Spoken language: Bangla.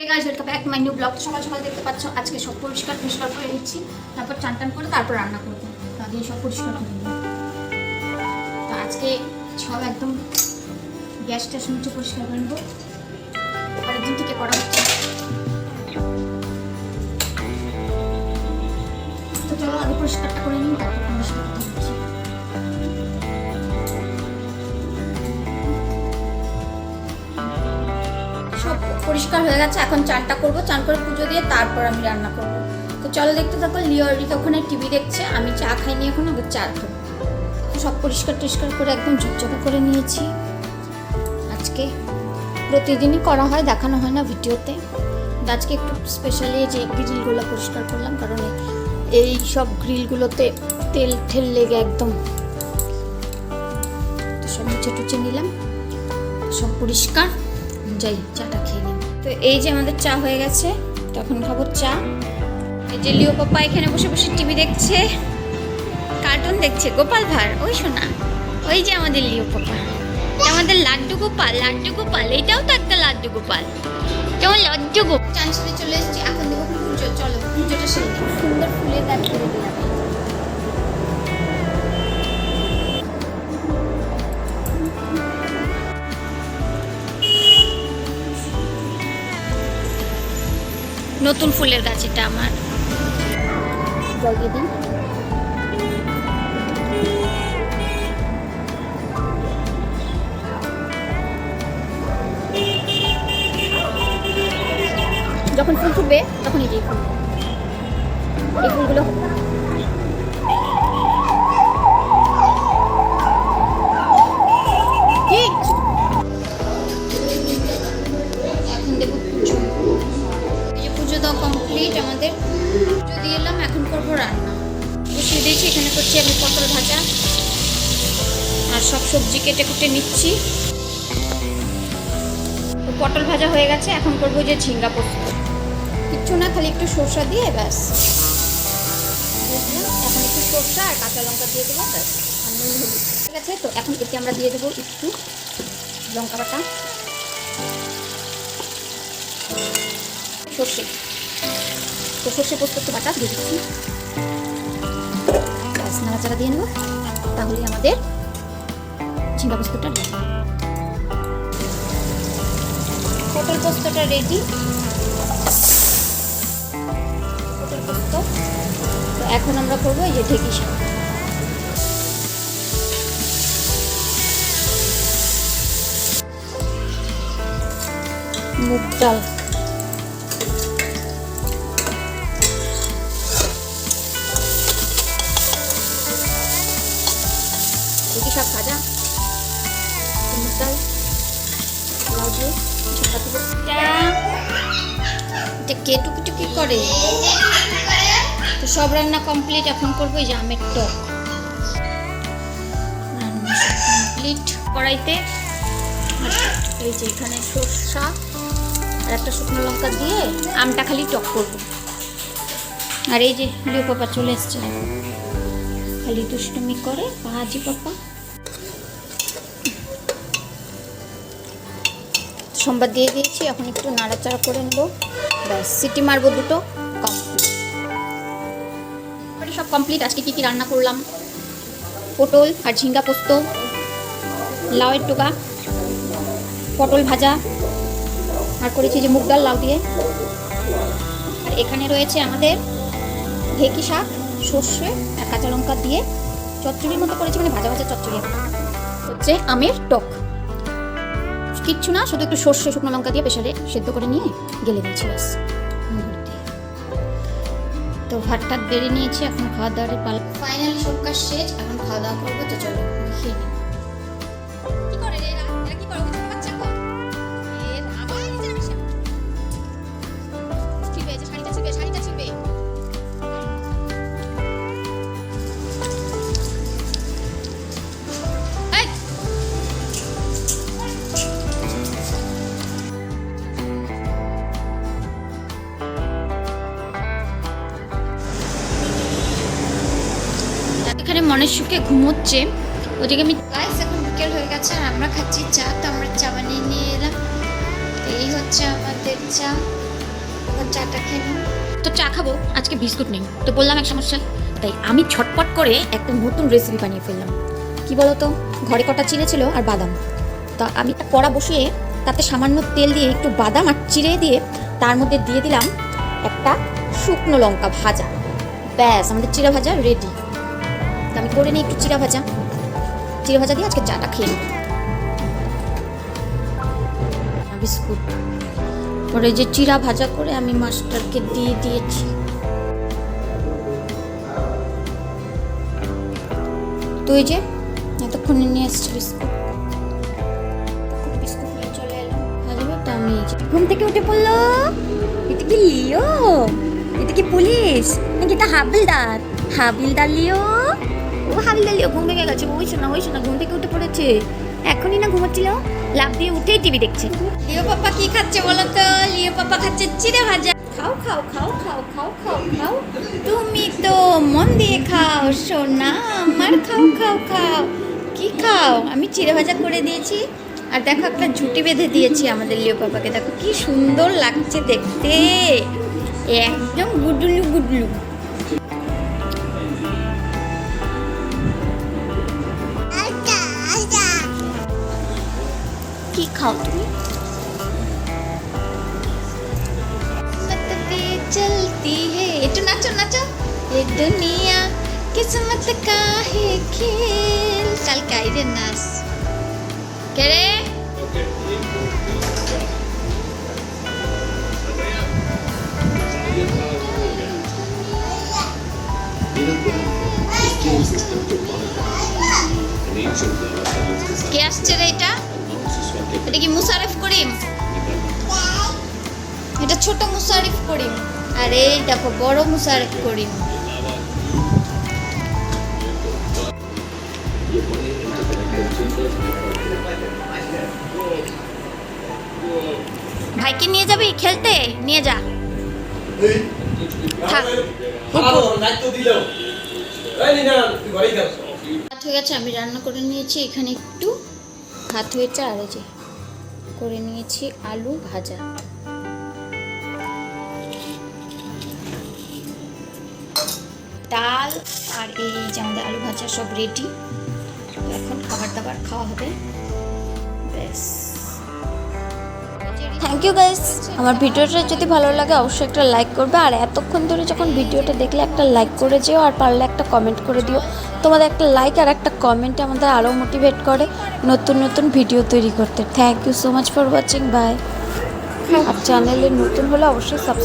Welcome back my new blog সকাল সকাল দেখতে পাচ্ছ, আজকে সব পরিষ্কার পরিষ্কার করে নিচ্ছি। তারপর চান টান করে তারপর রান্না করব। আগে সব পরিষ্কার করে তো আজকে সব একদম গ্যাস ট্যাস মুছে পরিষ্কার করে নেব। পরের দিন থেকে করা হচ্ছে তো চলো আগে পরিষ্কারটা হয়ে গেছে, এখন চানটা করব। চান করে পুজো দিয়ে তারপর আমি রান্না করব। তো চলো দেখতে থাকো লিওরিকা ওখানে টিভি দেখছে, আমি চা খাইনি এখন আগে চা খাব। সব পরিষ্কার টরিষ্কার করে একদম ঝকঝকে করে নিয়েছি। আজকে প্রতিদিনই করা হয়, দেখানো হয় না ভিডিওতে। আজকে একটু স্পেশালি যে গ্রিলগুলো পরিষ্কার করলাম, কারণ এই সব গ্রিলগুলোতে তেল ঠেল লেগে একদম। সব মুছে টুচে নিলাম, সব পরিষ্কার। যাই, চাটা খেয়ে তো এই যে আমাদের চা হয়ে গেছে, তখন খাব চা। এই যে লিও পাপা এখানে বসে বসে টিভি দেখছে, কার্টুন দেখছে। গোপাল ভাঁড়, ওই শোনা। ওই যে আমাদের লিও পাপা। আমাদের লাড্ডু গোপাল লাড্ডু গোপাল। এটাও তো একটা লাড্ডু গোপাল। কেমন লাড্ডু গোপাল চলে এসেছি। এখন দেবো পুজো, চলো, পুজোটা সুন্দর ফুলের গাছ করে দিলাম। নতুন ফুলের গাছ এটা আমার যখন ফুল ফুটবে তখন যে ফুল। এই ফুলগুলো কমপ্লিট আমাদের। দিয়ে এলাম, এখন করব রান্না। বসিয়ে দিয়েছি, এখানে করছি আমি পটল ভাজা। আর সব সবজি কেটে কুটে নিচ্ছি। তো পটল ভাজা হয়ে গেছে, এখন করব যে ঝিঙ্গা পোস্ত। কিচ্ছু না, খালি একটু সর্ষা দিয়ে ব্যাস? এখন একটু সর্ষা আর কাঁচা লঙ্কা দিয়ে দেবো, ব্যাস। ঠিক আছে? তো এখন এতে আমরা দিয়ে দেবো একটু লঙ্কা বাটা। সর্ষে। তো সর্ষে পোস্ত একটু বাটা দিয়ে দিচ্ছি। ব্যাস দিয়ে নেব। তাহলে আমাদের ঝিঙ্গা পোস্তটা রেডি পটল পোস্তটা রেডি পোস্ত। তো এখন আমরা করব এই যে ঢেকি শাক। মুগ ডাল। এটা কে টুকি করে? তো সব রান্না কমপ্লিট এখন করব এই যে আমের টক। কমপ্লিট কড়াইতে এই যে এখানে সর্ষা আর একটা শুকনো লঙ্কা দিয়ে আমটা খালি টক করব। আর এই যে লিও পাপা চলে এসছে। খালি দুষ্টুমি করে, ভাজি পাপা। সোমবার দিয়ে দিয়েছি, এখন একটু নাড়াচাড়া করে নেব। ব্যাস, সিটি মারবো দুটো কমপ্লিট সব কমপ্লিট আজকে কী কী রান্না করলাম? পটল আর ঝিঙ্গা পোস্ত, লাউয়ের টোকা, পটল ভাজা, আর করেছি যে মুগ ডাল, লাউ দিয়ে। আর এখানে রয়েছে আমাদের ঢেকি শাক, সর্ষে আর কাঁচা লঙ্কা দিয়ে চচ্চড়ির মতো করেছি মানে ভাজা ভাজা চচ্চড়ি। হচ্ছে আমের টক। কিচ্ছু না, শুধু একটু সর্ষে শুকনো লঙ্কা দিয়ে প্রেশারে সেদ্ধ করে নিয়ে গেলে দিয়েছি ব্যাস। তো ভাত টাত বেড়ে নিয়েছি, এখন খাওয়া দাওয়ার পাল ফাইনালি সব শেষ, এখন খাওয়া দাওয়া করব, তো চলো, খেয়ে নিই এখানে মনের সুখে ঘুমোচ্ছে। ওদিকে আমি গাইস এখন বিকেল হয়ে গেছে, আর আমরা খাচ্ছি চা। তো আমরা চা বানিয়ে নিয়ে এলাম। এই হচ্ছে আমাদের চা। এবার চাটা খেয়ে তো চা খাব, আজকে বিস্কুট নেই। তো বললাম এক সমস্যা তাই আমি ছটপট করে একটা নতুন রেসিপি বানিয়ে ফেললাম। কি বলো তো ঘরে কটা চিড়ে ছিল আর বাদাম। তা আমি একটা কড়া বসিয়ে তাতে সামান্য তেল দিয়ে একটু বাদাম আর চিড়ে দিয়ে তার মধ্যে দিয়ে দিলাম একটা শুকনো লঙ্কা ভাজা। ব্যাস, আমাদের চিড়া ভাজা রেডি আমি করে নিই, একটু চিরা ভাজা। চিরা ভাজা দিয়ে আজকে চাটা খেয়ে নিই। বিস্কুট। পরে যে চিড়া ভাজা করে আমি মাস্টারকে দিয়ে দিয়েছি। তো এই যে, এতক্ষণে নিয়ে এসছি বিস্কুট। আমি ঘুম থেকে উঠে পড়ল। এটা কি লিও? এটা কি পুলিশ? নাকি এটা হাবিলদার? হাবিলদার লিও? ও হাবিলদার লিও ঘুম ভেঙে গেছে। ওই শোনা ওই শোনা ঘুম থেকে উঠে পড়েছে। এখনই না ঘুমাচ্ছিল লাভ দিয়ে উঠেই টিভি দেখছে। লিও পাপা কি খাচ্ছে বলো তো? লিও পাপা খাচ্ছে চিড়ে ভাজা। খাও খাও খাও খাও খাও খাও খাও। তুমি তো মন দিয়ে খাও, সোনা আমার। খাও খাও খাও। কি খাও? আমি চিড়ে ভাজা করে দিয়েছি। আর দেখো একটা ঝুটি বেঁধে দিয়েছি আমাদের লিও পাপাকে। দেখো কি সুন্দর লাগছে দেখতে। একদম গুডলু গুডলু। কি খাও তুমি किस्मत पे चलती है একটু নাচো নাচো এ দুনিয়া কিসমত का है खेल चल কাইরে নাচ কে রে কে আসছে রে এটা এটা কি মুসারেফ করিম? এটা ছোট মুসারিফ করিম। আর এই দেখো বড় মুসারিফ করিম। ভাইকে নিয়ে যাবি খেলতে? নিয়ে যা। ভাত হয়ে গেছে আমি রান্না করে নিয়েছি এখানে একটু ভাত হয়েছে আর যে করে নিয়েছি আলু ভাজা। ডাল আর এই যে আমাদের আলু ভাজা সব রেডি এখন খাবার দাবার খাওয়া হবে। ব্যাস। থ্যাংক ইউ গাইস আমার ভিডিওটা যদি ভালো লাগে, অবশ্যই একটা লাইক করবে। আর এতক্ষণ ধরে যখন ভিডিওটা দেখলে, একটা লাইক করে যেও, আর পারলে একটা কমেন্ট করে দিও। তোমাদের একটা লাইক আর একটা কমেন্ট আমাদের আরও মোটিভেট করে নতুন নতুন ভিডিও তৈরি করতে। Thank you so much for watching bye আর চ্যানেলে নতুন হলে অবশ্যই সাবস্ক্রাইব